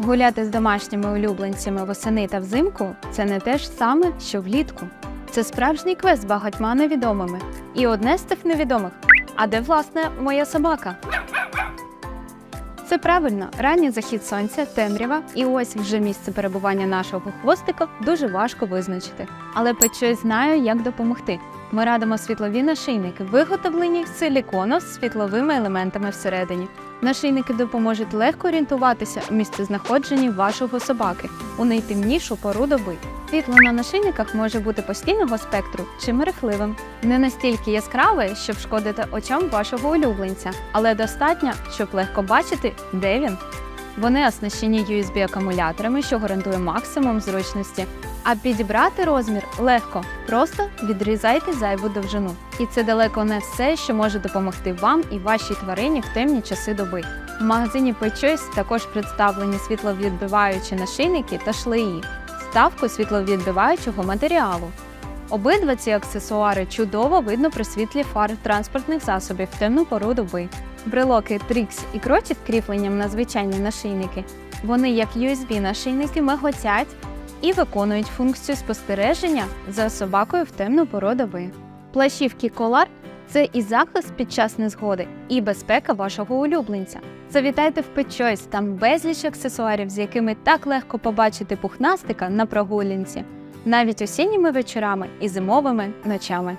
Гуляти з домашніми улюбленцями восени та взимку це не те ж саме, що влітку. Це справжній квест з багатьма невідомими. І одне з цих невідомих. А де, власне, моя собака? Це правильно, ранній захід сонця, темрява, і ось вже місце перебування нашого хвостика дуже важко визначити. Але Петчой знає, як допомогти. Ми радимо світлові нашийники, виготовлені з силікону з світловими елементами всередині. Нашийники допоможуть легко орієнтуватися у місцезнаходженні вашого собаки у найтемнішу пору доби. Світло на нашийниках може бути постійного спектру чи мерехливим, не настільки яскраве, щоб шкодити очам вашого улюбленця, але достатньо, щоб легко бачити, де він. Вони оснащені USB-акумуляторами, що гарантує максимум зручності. А підібрати розмір легко, просто відрізайте зайву довжину. І це далеко не все, що може допомогти вам і вашій тварині в темні часи доби. В магазині Pet також представлені світловідбиваючі нашийники та шлеї, ставку світловідбиваючого матеріалу. Обидва ці аксесуари чудово видно при світлі фар транспортних засобів в темну пору доби. Брелоки Trix і кроті з кріпленням на звичайні нашийники. Вони, як USB-нашийники, миготять і виконують функцію спостереження за собакою в темну пору доби. Плащівки Колар це і захист під час незгоди, і безпека вашого улюбленця. Завітайте в Choice, там безліч аксесуарів, з якими так легко побачити пухнастика на прогулянці, навіть осінніми вечорами і зимовими ночами.